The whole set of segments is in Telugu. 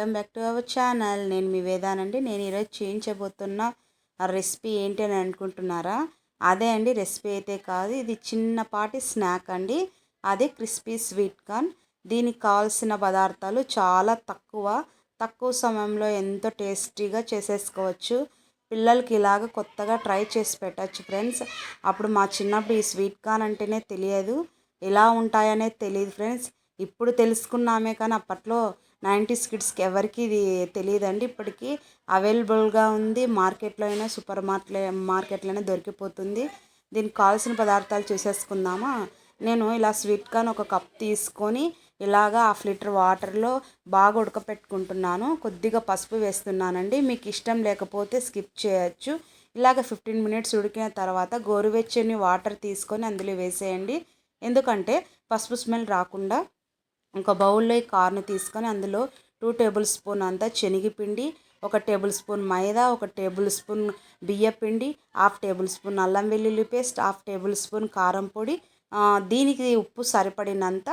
Welcome back to our channel. నేను మీ వేదానండి. నేను ఈరోజు చేయించబోతున్న రెసిపీ ఏంటి అని అనుకుంటున్నారా? అదే అండి రెసిపీ అయితే కాదు. ఇది చిన్నపాటి స్నాక్ అండి. అదే క్రిస్పీ స్వీట్ కార్న్. దీనికి కావాల్సిన పదార్థాలు చాలా తక్కువ. తక్కువ సమయంలో ఎంతో టేస్టీగా చేసేసుకోవచ్చు. పిల్లలకి ఇలాగ కొత్తగా ట్రై చేసి పెట్టచ్చు ఫ్రెండ్స్. అప్పుడు మా చిన్నప్పుడు ఈ స్వీట్ కార్న్ అంటేనే తెలియదు. ఎలా ఉంటాయనేది తెలియదు ఫ్రెండ్స్. ఇప్పుడు తెలుసుకున్నామే కానీ అప్పట్లో నైంటీస్ కిడ్స్కి ఎవరికి ఇది తెలియదండి. ఇప్పటికీ అవైలబుల్గా ఉంది. మార్కెట్లో అయినా సూపర్ మార్కెట్లో మార్కెట్లోనే దొరికిపోతుంది. దీనికి కావాల్సిన పదార్థాలు చూసేసుకుందామా? నేను ఇలా స్వీట్ కార్న్ ఒక కప్ తీసుకొని ఇలాగా హాఫ్ లీటర్ వాటర్లో బాగా ఉడకపెట్టుకుంటున్నాను. కొద్దిగా పసుపు వేస్తున్నానండి. మీకు ఇష్టం లేకపోతే స్కిప్ చేయొచ్చు. ఇలాగ ఫిఫ్టీన్ మినిట్స్ ఉడికిన తర్వాత గోరువెచ్చని వాటర్ తీసుకొని అందులో వేసేయండి. ఎందుకంటే పసుపు స్మెల్ రాకుండా ఒక బౌల్లో ఈ కార్ను తీసుకొని అందులో టూ టేబుల్ స్పూన్ అంతా శనగపిండి ఒక టేబుల్ స్పూన్ మైదా ఒక టేబుల్ స్పూన్ బియ్యపిండి హాఫ్ టేబుల్ స్పూన్ అల్లం వెల్లుల్లి పేస్ట్ హాఫ్ టేబుల్ స్పూన్ కారం పొడి. దీనికి ఉప్పు సరిపడినంత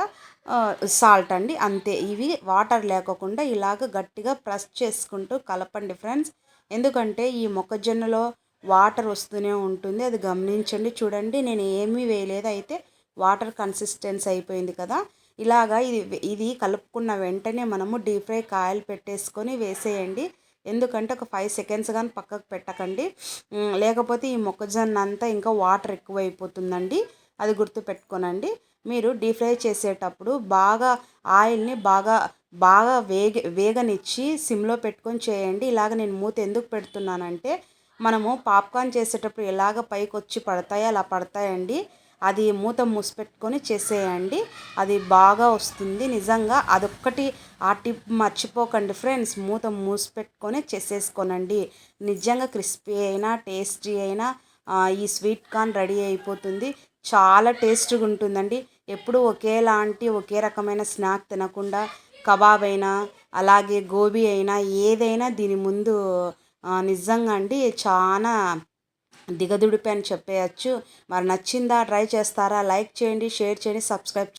సాల్ట్ అండి అంతే. ఇవి వాటర్ లేకోకుండా ఇలాగ గట్టిగా ప్రెస్ చేసుకుంటూ కలపండి ఫ్రెండ్స్. ఎందుకంటే ఈ మొక్కజొన్నలో వాటర్ వస్తూనే ఉంటుంది అది గమనించండి. చూడండి నేను ఏమీ వేయలేదు అయితే వాటర్ కన్సిస్టెన్స్ అయిపోయింది కదా. ఇలాగా ఇది ఇది కలుపుకున్న వెంటనే మనము డీప్ ఫ్రై కాయలు పెట్టేసుకొని వేసేయండి. ఎందుకంటే ఒక ఫైవ్ సెకండ్స్ కానీ పక్కకు పెట్టకండి. లేకపోతే ఈ మొక్కజొన్న అంతా ఇంకా వాటర్ ఎక్కువైపోతుందండి. అది గుర్తుపెట్టుకోనండి మీరు డీప్ ఫ్రై చేసేటప్పుడు బాగా ఆయిల్ని బాగా బాగా వేగ వేగనిచ్చి సిమ్లో పెట్టుకొని చేయండి. ఇలాగ నేను మూత ఎందుకు పెడుతున్నానంటే మనము పాప్కార్న్ చేసేటప్పుడు ఎలాగ పైకి వచ్చి పడతాయో అలా పడతాయండి. అది మూత మూసిపెట్టుకొని చేసేయండి. అది బాగా వస్తుంది. నిజంగా అదొక్కటి ఆ టిప్ మర్చిపోకండి ఫ్రెండ్స్. మూత మూసిపెట్టుకొని చేసేసుకోనండి. నిజంగా క్రిస్పీ అయినా టేస్టీ అయినా ఈ స్వీట్ కార్న్ రెడీ అయిపోతుంది. చాలా టేస్ట్గా ఉంటుందండి. ఎప్పుడు ఒకేలాంటి ఒకే రకమైన స్నాక్ తినకుండా కబాబ్ అయినా అలాగే గోబీ అయినా ఏదైనా దీని ముందు నిజంగా అండి చాలా దిగదుడిపి అని చెప్పేయచ్చు. మరి నచ్చిందా ట్రై చేస్తారా లైక్ చేయండి షేర్ చేయండి సబ్స్క్రైబ్